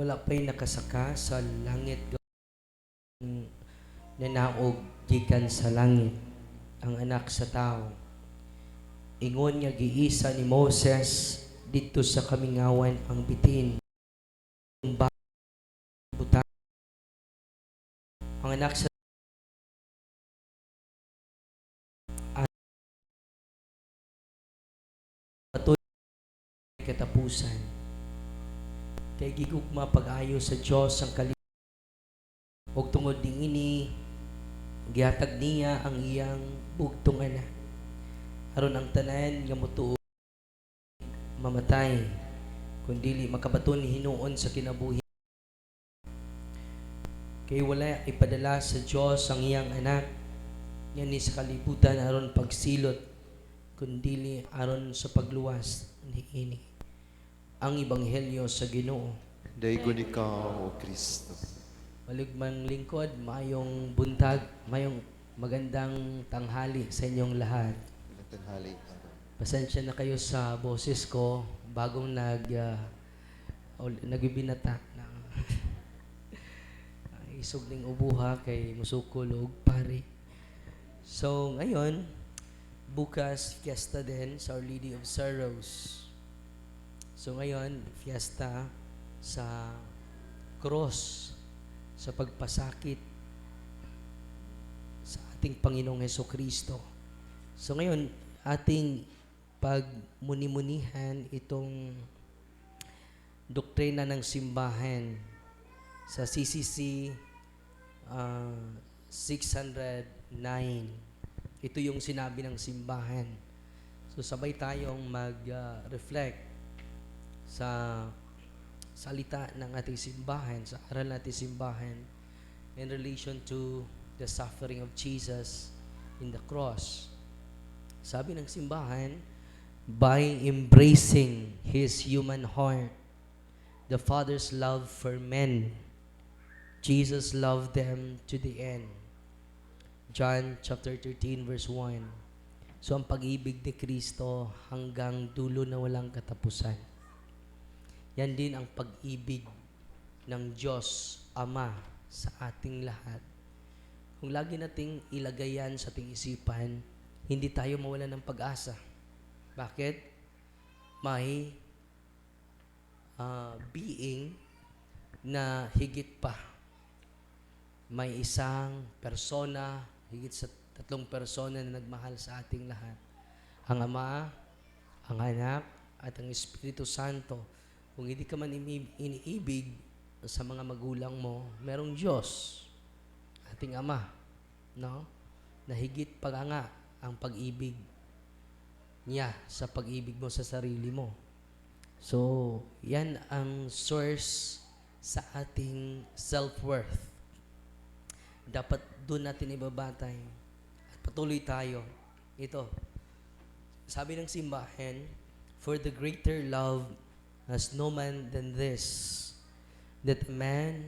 wala pa'y nakasaka sa langit nanaog gikan sa langit ang anak sa tao. Ingon nga giisa ni Moses dito sa kamingawan ang bitin. Ang anak sa At- patuloy katapusan. Kay gigugma pag-ayo sa Dios ang kali og tungod ding ini gihatag niya ang iyang bugtong anak aron ang tanan nga motuo mamatay kundili makabaton hinuon sa kinabuhi. Kay wala ipadala sa Dios ang iyang anak yan ni sa kalibutan aron pagsilot kundili aron sa pagluwas ni ini ang ebanghelyo sa Ginoo Daigon ikaw, O Kristo. Maligmang lingkod, mayong buntag, mayong magandang tanghali sa inyong lahat. Tanghali. Pasensya na kayo sa boses ko, bagong nag, uh, nagbibinata na isog ning ubuha kay musukol og pare. So, ngayon, bukas, fiesta din sa Our Lady of Sorrows. So, ngayon, fiesta sa cross sa pagpasakit sa ating Panginoong Heso Kristo. So ngayon, ating pagmuni-munihan itong doktrina ng simbahan sa CCC ah, 609. Ito yung sinabi ng simbahan. So sabay tayong mag-reflect sa salita ng ating simbahan, sa aral nating simbahan in relation to the suffering of Jesus in the cross. Sabi ng simbahan, by embracing His human heart, the Father's love for men, Jesus loved them to the end. John chapter 13 verse 1. So ang pag-ibig ni Kristo hanggang dulo na walang katapusan. Yan din ang pag-ibig ng Diyos Ama sa ating lahat. Kung lagi nating ilagay yan sa ating isipan, hindi tayo mawala ng pag-asa. Bakit? May ah, being na higit pa. May isang persona, higit sa tatlong persona na nagmahal sa ating lahat. Ang Ama, ang Anak, at ang Espiritu Santo. Kung hindi ka man iniibig sa mga magulang mo, merong Diyos, ating Ama, no? Na higit pa nga ang pag-ibig niya sa pag-ibig mo sa sarili mo. So, yan ang source sa ating self-worth. Dapat doon natin ibabatay. At patuloy tayo. Ito, sabi ng simbahan, For the greater love has no man than this, that a man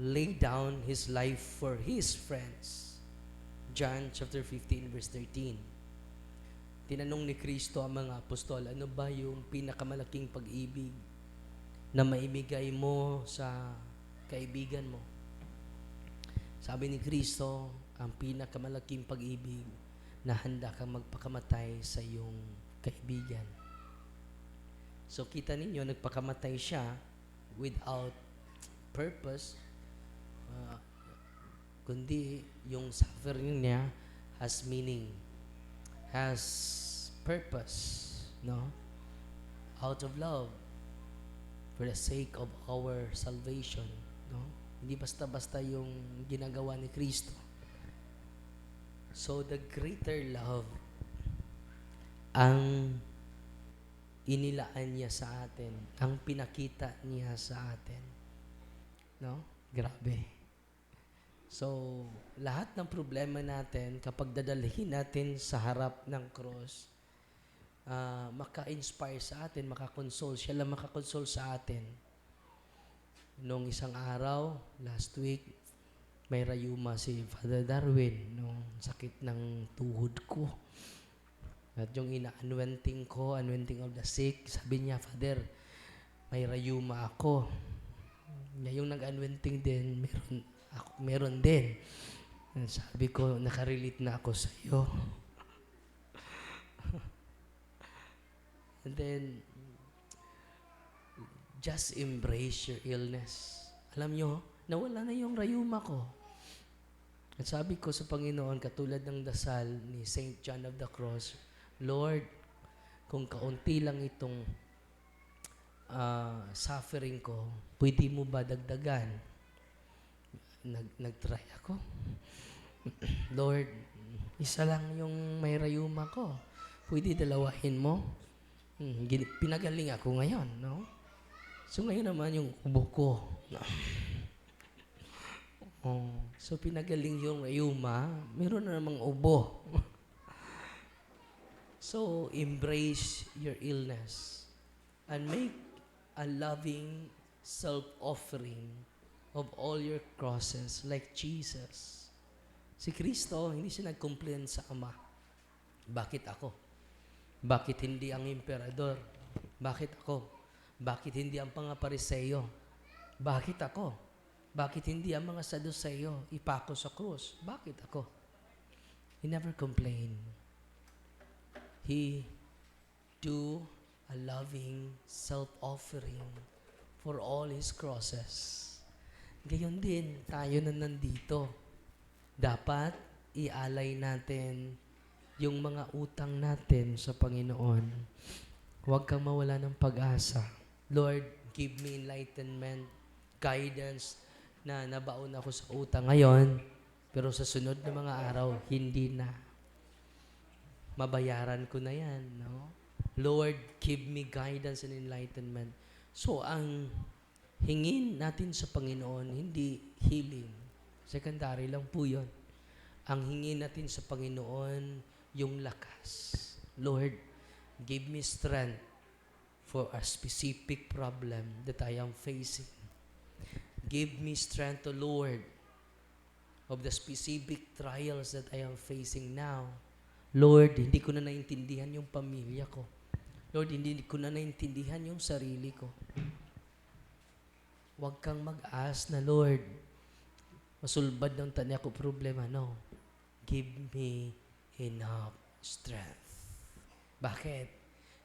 lay down his life for his friends. John chapter 15 verse 13. Tinanong ni Kristo ang mga apostol, ano ba yung pinakamalaking pag-ibig na maibigay mo sa kaibigan mo? Sabi ni Kristo, ang pinakamalaking pag-ibig na handa kang magpakamatay sa iyong kaibigan. So kita ninyo, nagpakamatay siya without purpose, uh, kundi yung suffering niya has meaning, has purpose, no? Out of love, for the sake of our salvation, no? Hindi basta-basta yung ginagawa ni Kristo. So the greater love ang inilaan niya sa atin, ang pinakita niya sa atin. No? Grabe. So, lahat ng problema natin, kapag dadalhin natin sa harap ng cross, ah, maka-inspire sa atin, makakonsole. Siya lang makakonsole sa atin. Nung isang araw, last week, may rayuma si Father Darwin nung sakit ng tuhod ko. At yung ina-anointing ko, anointing of the sick, sabi niya, Father, may rayuma ako. ngayong nag-unwenting din, meron, ako, meron din. Sabi ko, nakarelate na ako sa iyo. And then, just embrace your illness. Alam nyo, nawala na yung rayuma ko. At sabi ko sa Panginoon, katulad ng dasal ni St. John of the Cross, Lord, kung kaunti lang itong ah, suffering ko, pwede mo ba dagdagan? Nag, nag-try ako. Lord, isa lang yung may rayuma ko. Pwede dalawahin mo? Hmm, pinagaling ako ngayon, no? So ngayon naman yung ubo ko. Oh, so pinagaling yung rayuma, meron na namang ubo. so embrace your illness and make a loving self-offering of all your crosses like Jesus. Si Kristo, hindi siya nag-complain sa Ama. Bakit ako? Bakit hindi ang emperador? Bakit ako? Bakit hindi ang mga pariseyo? Bakit ako? Bakit hindi ang mga saduseyo ipako sa krus? Bakit ako? He never complained. He do a loving self-offering for all his crosses. Gayon din, tayo na nandito. Dapat ialay natin yung mga utang natin sa Panginoon. Huwag kang mawala ng pag-asa. Lord, give me enlightenment, guidance, na nabaon ako sa utang ngayon, pero sa sunod na mga araw, hindi na. Mabayaran ko na yan, no? Lord, give me guidance and enlightenment. So, ang hingin natin sa Panginoon, hindi healing. Secondary lang po yun. Ang hingin natin sa Panginoon, yung lakas. Lord, give me strength for a specific problem that I am facing. Give me strength, O Lord, of the specific trials that I am facing now. Lord, hindi ko na naintindihan yung pamilya ko. Lord, hindi ko na naintindihan yung sarili ko. Huwag kang mag-ask na, Lord, masulbad ng tanya ko problema. No. Give me enough strength. Bakit?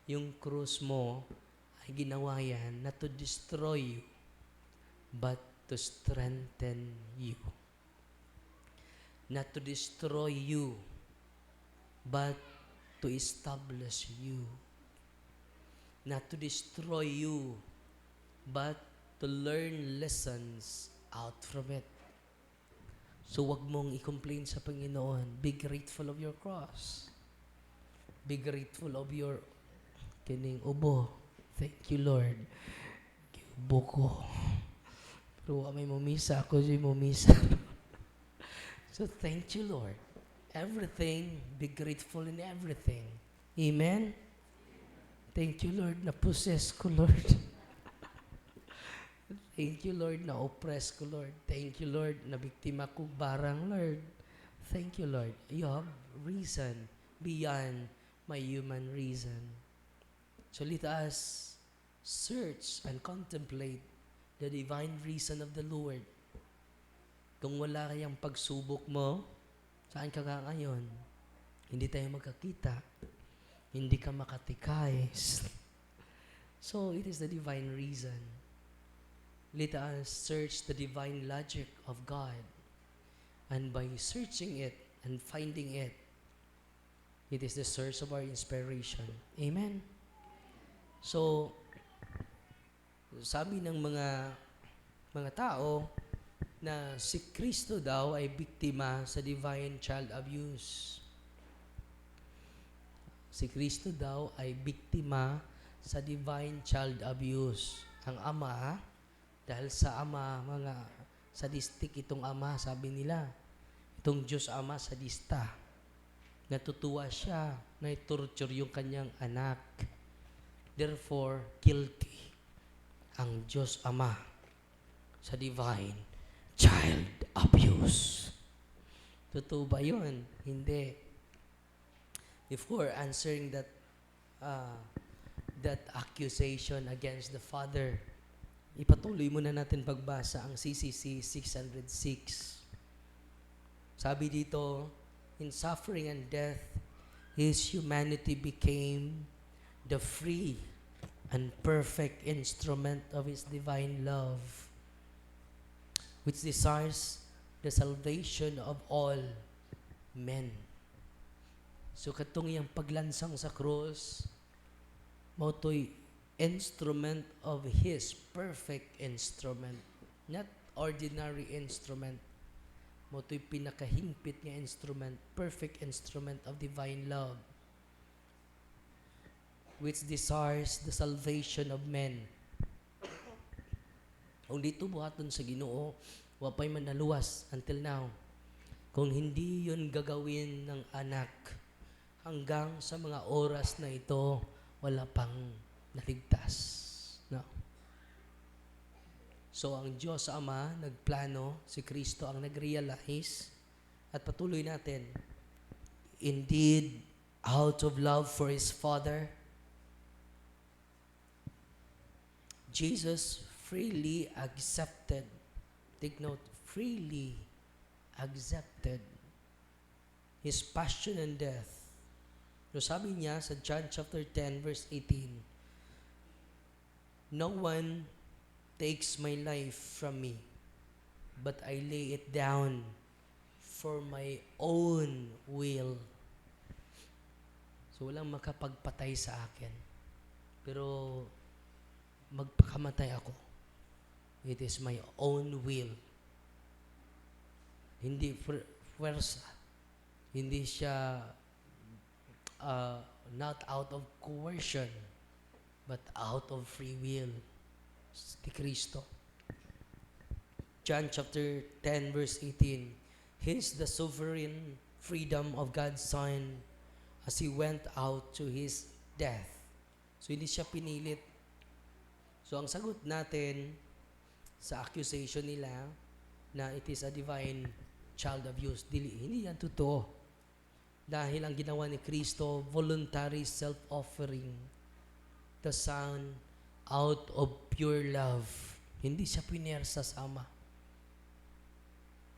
Yung krus mo ay ginawa yan na to destroy you, but to strengthen you. Not to destroy you, but to establish you. Not to destroy you, but to learn lessons out from it. So wag mong i-complain sa Panginoon. Be grateful of your cross. Be grateful of your kining ubo. Thank you, Lord. Ubo ko. Pero may mumisa ako, di mumisa. so thank you, Lord. Everything, be grateful in everything. Amen? Thank you, Lord, na possess ko, Lord. Thank you, Lord, na oppress ko, Lord. Thank you, Lord, na biktima ko barang, Lord. Thank you, Lord. You have reason beyond my human reason. So let us search and contemplate the divine reason of the Lord. Kung wala kayang pagsubok mo, saan ka ngayon? Hindi tayo magkakita. Hindi ka makatikais. So, it is the divine reason. Let us search the divine logic of God. And by searching it and finding it, it is the source of our inspiration. Amen? So, sabi ng mga mga tao na si Kristo daw ay biktima sa divine child abuse. Si Kristo daw ay biktima sa divine child abuse. Ang ama, dahil sa ama, mga sadistik itong ama, sabi nila, itong Diyos ama sadista. Natutuwa siya na torture yung kanyang anak. Therefore, guilty ang Diyos Ama sa divine child abuse. Totoo ba yun? Hindi. Before answering that uh, that accusation against the father, ipatuloy muna natin pagbasa ang CCC 606. Sabi dito, in suffering and death, His humanity became the free and perfect instrument of His divine love, which desires the salvation of all men. So katong iyang paglansang sa krus, mao to'y instrument of His perfect instrument. Not ordinary instrument. Mao to'y pinakahimpit nga instrument, perfect instrument of divine love which desires the salvation of men. Kung dito buhaton sa Ginoo, wapay man naluwas until now. Kung hindi yun gagawin ng anak, hanggang sa mga oras na ito, wala pang naligtas. No? So ang Diyos Ama nagplano, si Kristo ang nag-realize at patuloy natin. Indeed, out of love for His Father, Jesus freely accepted, take note, freely accepted His passion and death. So sabi niya sa John chapter 10 verse 18, No one takes my life from me, but I lay it down for my own will. So walang makapagpatay sa akin. Pero magpakamatay ako. It is my own will. Hindi pwer- pwersa. Hindi siya uh, not out of coercion, but out of free will. Ni Kristo. John chapter 10 verse 18. Hence the sovereign freedom of God's Son as He went out to His death. So hindi siya pinilit. So ang sagot natin sa accusation nila na it is a divine child abuse, dili, hindi yan totoo. Dahil ang ginawa ni Kristo, voluntary self-offering. The Son out of pure love. Hindi siya pinersa sa Ama.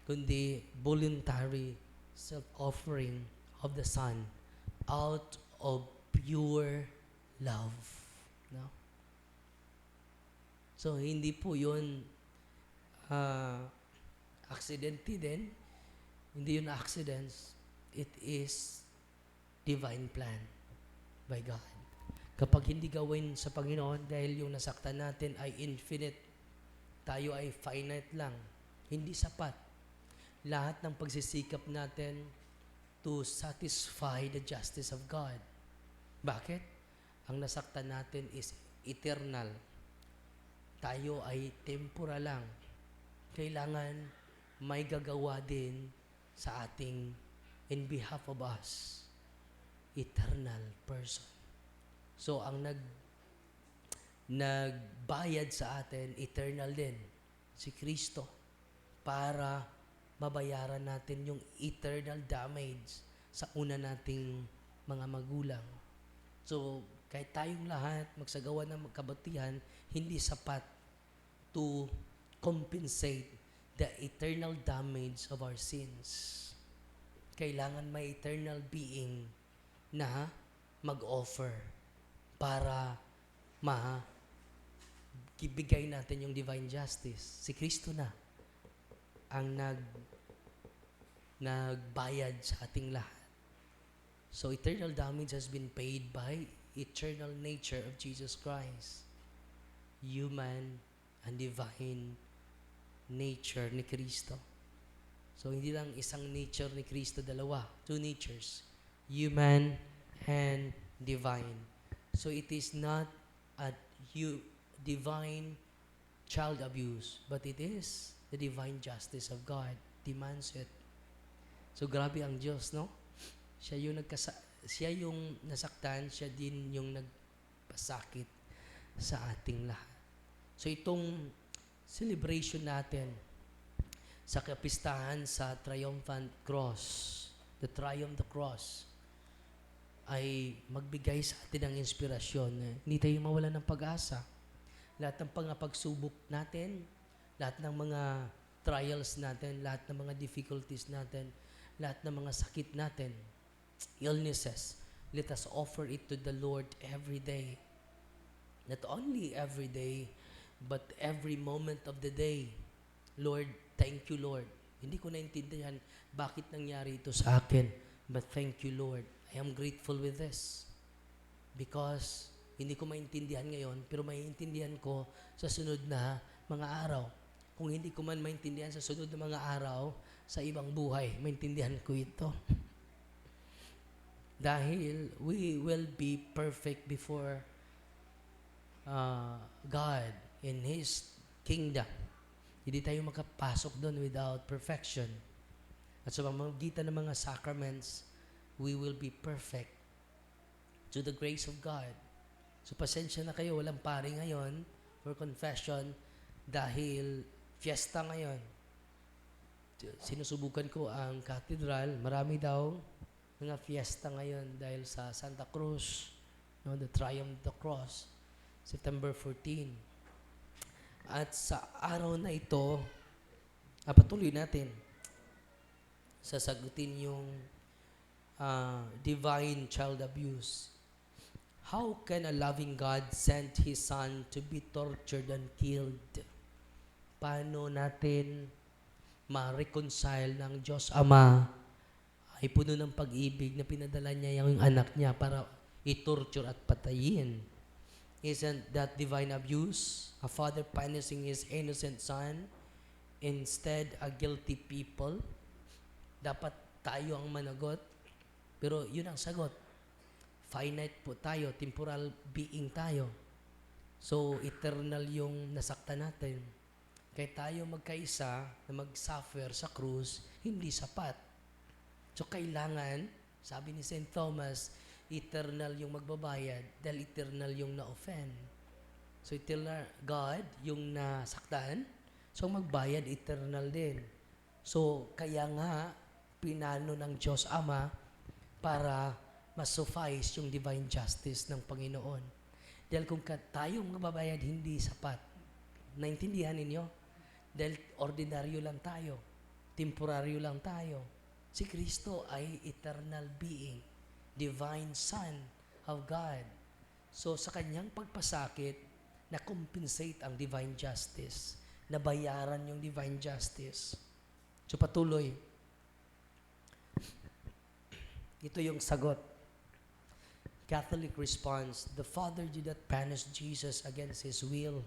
Kundi voluntary self-offering of the Son out of pure love. No? So, hindi po yun uh, accidente din. Hindi yun accidents. It is divine plan by God. Kapag hindi gawin sa Panginoon dahil yung nasaktan natin ay infinite, tayo ay finite lang, hindi sapat. Lahat ng pagsisikap natin to satisfy the justice of God. Bakit? Ang nasaktan natin is eternal. Tayo ay temporal lang. Kailangan may gagawa din sa ating in behalf of us eternal person. So ang nag nagbayad sa atin eternal din si Kristo para mabayaran natin yung eternal damage sa una nating mga magulang. So kahit tayong lahat magsagawa ng kabutihan, hindi sapat to compensate the eternal damage of our sins. Kailangan may eternal being na mag-offer para ma ibigay natin yung divine justice. Si Kristo na ang nag nagbayad sa ating lahat. So eternal damage has been paid by eternal nature of Jesus Christ. Human and divine nature ni Kristo. So hindi lang isang nature ni Kristo, dalawa, two natures, human and divine. So it is not a hu- divine child abuse, but it is the divine justice of God demands it. So grabe ang Diyos, no? Siya yung nagkasa siya yung nasaktan, siya din yung nagpasakit sa ating lahat. So itong celebration natin sa kapistahan sa triumphant cross, the triumph the cross, ay magbigay sa atin ng inspirasyon na hindi tayo mawala ng pag-asa. lahat ng pangapagsubok natin, lahat ng mga trials natin, lahat ng mga difficulties natin, lahat ng mga sakit natin, illnesses, let us offer it to the Lord every day. Not only every day, but every moment of the day. Lord, thank you, Lord. Hindi ko naintindihan bakit nangyari ito sa akin. But thank you, Lord. I am grateful with this. Because hindi ko maintindihan ngayon, pero maiintindihan ko sa sunod na mga araw. Kung hindi ko man maintindihan sa sunod na mga araw, sa ibang buhay, maintindihan ko ito. Dahil we will be perfect before uh, God in His kingdom. Hindi tayo makapasok doon without perfection. At sa pamamagitan ng mga sacraments, we will be perfect to the grace of God. So pasensya na kayo, walang pare ngayon for confession dahil fiesta ngayon. Sinusubukan ko ang cathedral, marami daw mga fiesta ngayon dahil sa Santa Cruz, no, the Triumph of the Cross, September 14. At sa araw na ito, patuloy natin sasagutin yung ah, divine child abuse. How can a loving God send His Son to be tortured and killed? Paano natin ma-reconcile ng Diyos Ama ay puno ng pag-ibig na pinadala niya yung anak niya para i-torture at patayin? Isn't that divine abuse? A father punishing his innocent son instead a guilty people? Dapat tayo ang managot. Pero yun ang sagot. Finite po tayo, temporal being tayo. So, eternal yung nasaktan natin. Kaya tayo magkaisa na mag-suffer sa krus, hindi sapat. So, kailangan, sabi ni St. Thomas, eternal yung magbabayad dahil eternal yung na-offend. So, eternal God, yung nasaktan, so magbayad eternal din. So, kaya nga, pinano ng Diyos Ama para masuffice yung divine justice ng Panginoon. Dahil kung ka, tayong magbabayad, hindi sapat. Naintindihan ninyo? Dahil ordinaryo lang tayo. Temporaryo lang tayo. Si Kristo ay eternal being, divine Son of God. So sa kanyang pagpasakit, na-compensate ang divine justice. Nabayaran yung divine justice. So patuloy. Ito yung sagot. Catholic response, the Father did not punish Jesus against his will.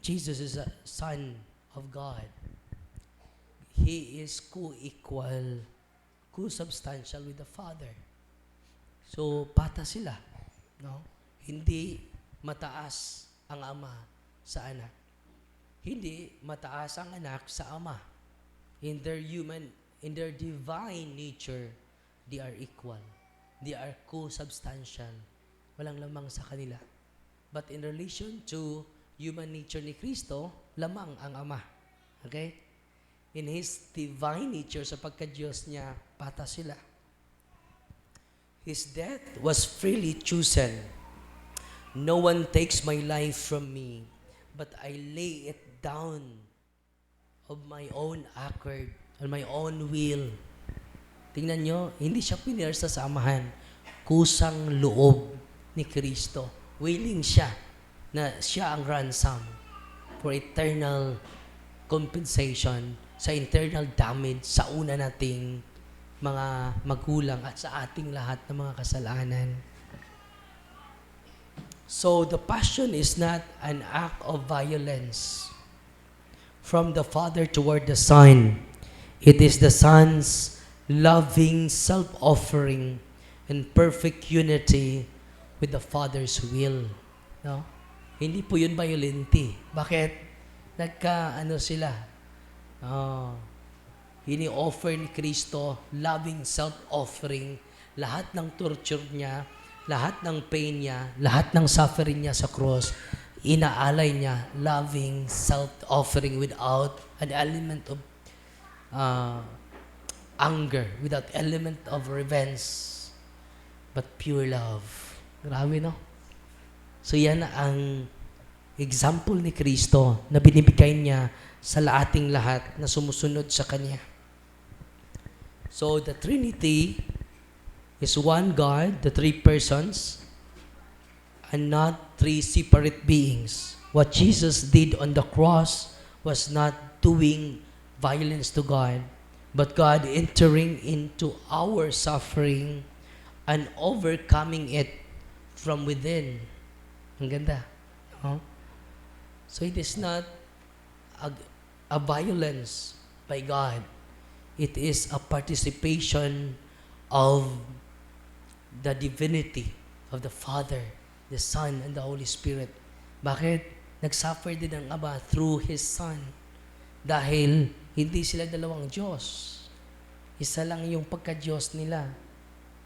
Jesus is a son of God. He is co-equal, co-substantial with the Father. So, pata sila. No? Hindi mataas ang ama sa anak. Hindi mataas ang anak sa ama. In their human, in their divine nature, they are equal. They are co-substantial. Walang lamang sa kanila. But in relation to human nature ni Kristo, lamang ang Ama. Okay? In His divine nature, sa pagka-Diyos niya, pata sila. His death was freely chosen. No one takes my life from me, but I lay it down of my own accord, on my own will. Tingnan nyo, hindi siya pinir sa samahan. Kusang loob ni Kristo. Willing siya na siya ang ransom for eternal compensation sa internal damage sa una nating mga magulang at sa ating lahat ng mga kasalanan. So the passion is not an act of violence from the Father toward the Son. It is the Son's loving self-offering in perfect unity with the Father's will. No? Hindi po yun violente. Bakit? Nagka, ano sila? Oh, ini-offer ni Kristo loving self-offering. Lahat ng torture niya, lahat ng pain niya, lahat ng suffering niya sa cross, inaalay niya loving self-offering without an element of uh, anger, without element of revenge, but pure love. Grabe, no? So yan ang example ni Kristo na binibigay niya sa ating lahat na sumusunod sa Kanya. So, the Trinity is one God, the three persons, and not three separate beings. What Jesus did on the cross was not doing violence to God, but God entering into our suffering and overcoming it from within. Ang ganda. No? So it is not a, a violence by God. It is a participation of the divinity of the Father, the Son, and the Holy Spirit. Bakit? Nagsuffer din ang Aba through His Son. Dahil hindi sila dalawang Diyos. Isa lang yung pagka-Diyos nila.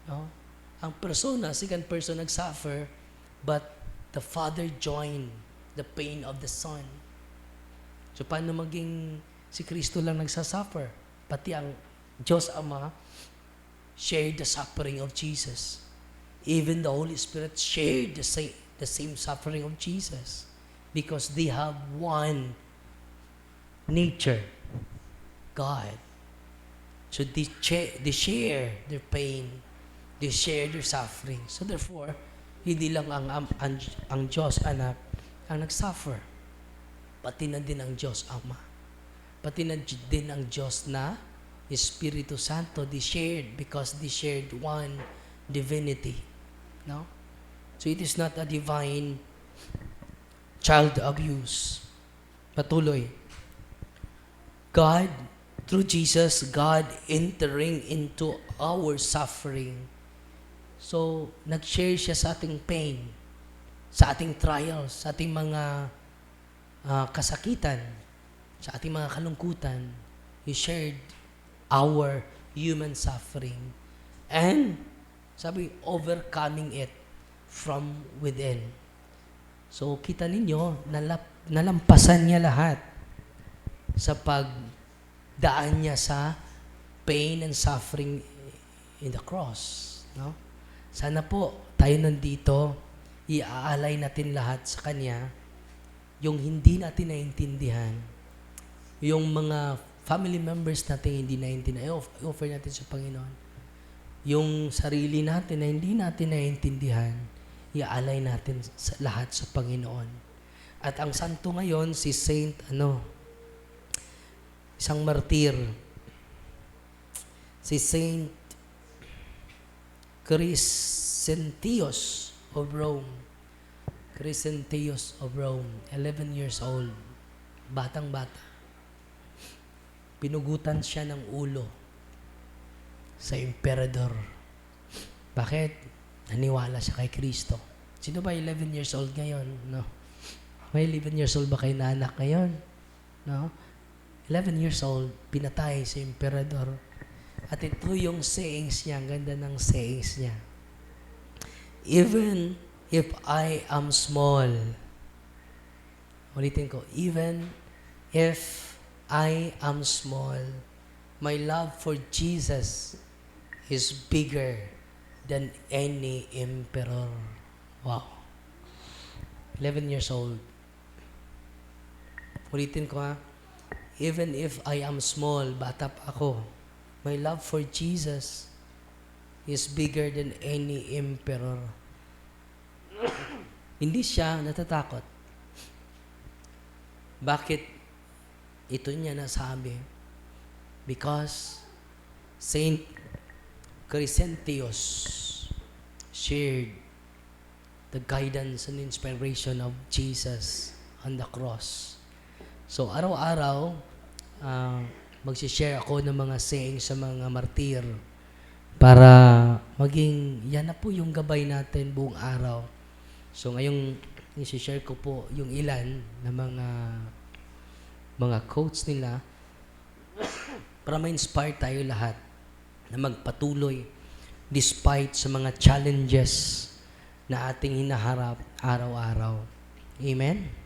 No? Ang persona, second person nagsuffer, but the Father joined the pain of the Son. So paano maging si Kristo lang nagsasuffer? Pati ang Diyos Ama shared the suffering of Jesus. Even the Holy Spirit shared the same, the same suffering of Jesus because they have one nature, God. So they, cha- they share their pain, they share their suffering. So therefore, hindi lang ang, ang, ang, ang Diyos anak ang nagsuffer. Pati na din ang Diyos Ama. Pati na din ang Diyos na Espiritu Santo, they shared because they shared one divinity. No? So it is not a divine child abuse. Patuloy. God, through Jesus, God entering into our suffering. So, nag-share siya sa ating pain, sa ating trials, sa ating mga ah, kasakitan, sa ating mga kalungkutan. He shared our human suffering. And, sabi, overcoming it from within. So, kita ninyo, nalap, nalampasan niya lahat sa pagdaan niya sa pain and suffering in the cross. No? Sana po, tayo nandito, iaalay natin lahat sa Kanya yung hindi natin naiintindihan, yung mga family members natin hindi naiintindihan, i- offer natin sa Panginoon. Yung sarili natin na hindi natin naiintindihan, iaalay natin sa lahat sa Panginoon. At ang santo ngayon, si Saint, ano, isang martir, si Saint Crescentius of Rome. Crescentius of Rome, 11 years old, batang-bata. Pinugutan siya ng ulo sa emperador. Bakit? Naniwala siya kay Kristo. Sino ba 11 years old ngayon? No. May 11 years old ba kayo na anak ngayon? No. 11 years old, pinatay si emperador. At ito yung sayings niya, ang ganda ng sayings niya. Even if I am small, ulitin ko, even if I am small, my love for Jesus is bigger than any emperor. Wow. 11 years old. Ulitin ko ha. Even if I am small, bata pa ako, my love for Jesus is bigger than any emperor. Hindi siya natatakot. Bakit ito niya nasabi? Because Saint Crescentius shared the guidance and inspiration of Jesus on the cross. So araw-araw, uh, magsishare ako ng mga sayings sa mga martir para maging, yan na po yung gabay natin buong araw. So ngayong isi-share ko po yung ilan na mga mga quotes nila para ma-inspire tayo lahat na magpatuloy despite sa mga challenges na ating hinaharap araw-araw. Amen?